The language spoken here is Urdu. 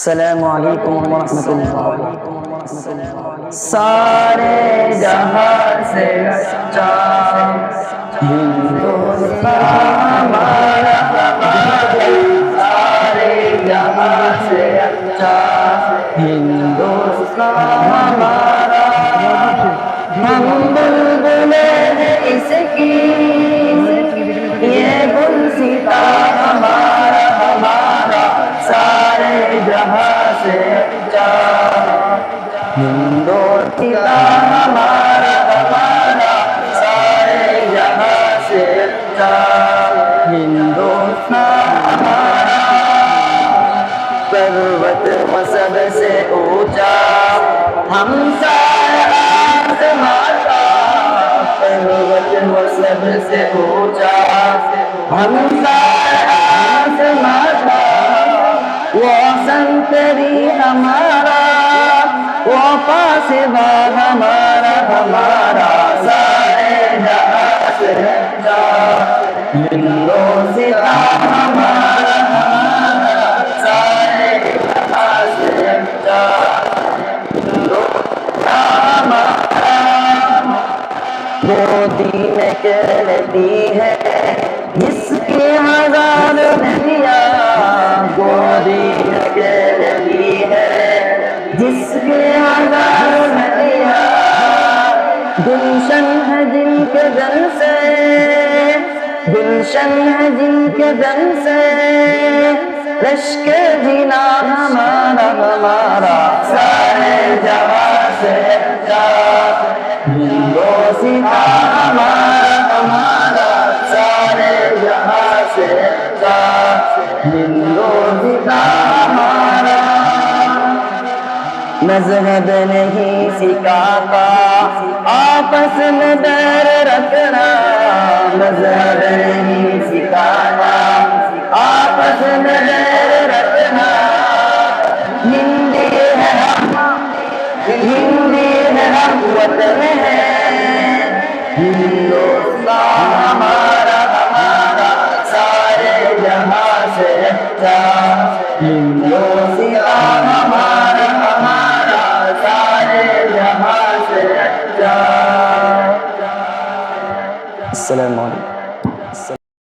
السلام علیکم ورحمۃ اللہ سارے جہاں سے اچھا ہندوستان ہمارا سارے جہاں سے اچھا ہندوستان ہمارا ہم بلبلے ہیں اس کی۔ یہ گل سیتا ہمارا سے اچھا ہندو ہمارا ہمارا سارے جہاں سے اچھا ہندوستان ہمارا پروت مسب سے اونچا ہم سارا ماتا پروت سے اونچا ہم سارا وہ سنتری ہمارا وہ پاسبا ہمارا ہمارا سارے ستا ہمارا ہمارا سارے جہاں سے میں کہتی ہے، جس جس کے ہزار دنیا گلشن ہے جن کے دن سے گلشن ہے جن کے دن سے لشکر جینا ہمارا ہمارا سارے جہاں سے سیتا ہمارا ہمارا سارے جہاں سے مذہب نہیں سکھاتا، آپس میں ڈر رکھنا مذہب نہیں سکھاتا، آپس میں ڈر رکھنا۔ ہندی ہے ہم، ہندی ہے ہم وطن ہے۔ ہندوستان আসসালামু আলাইকুম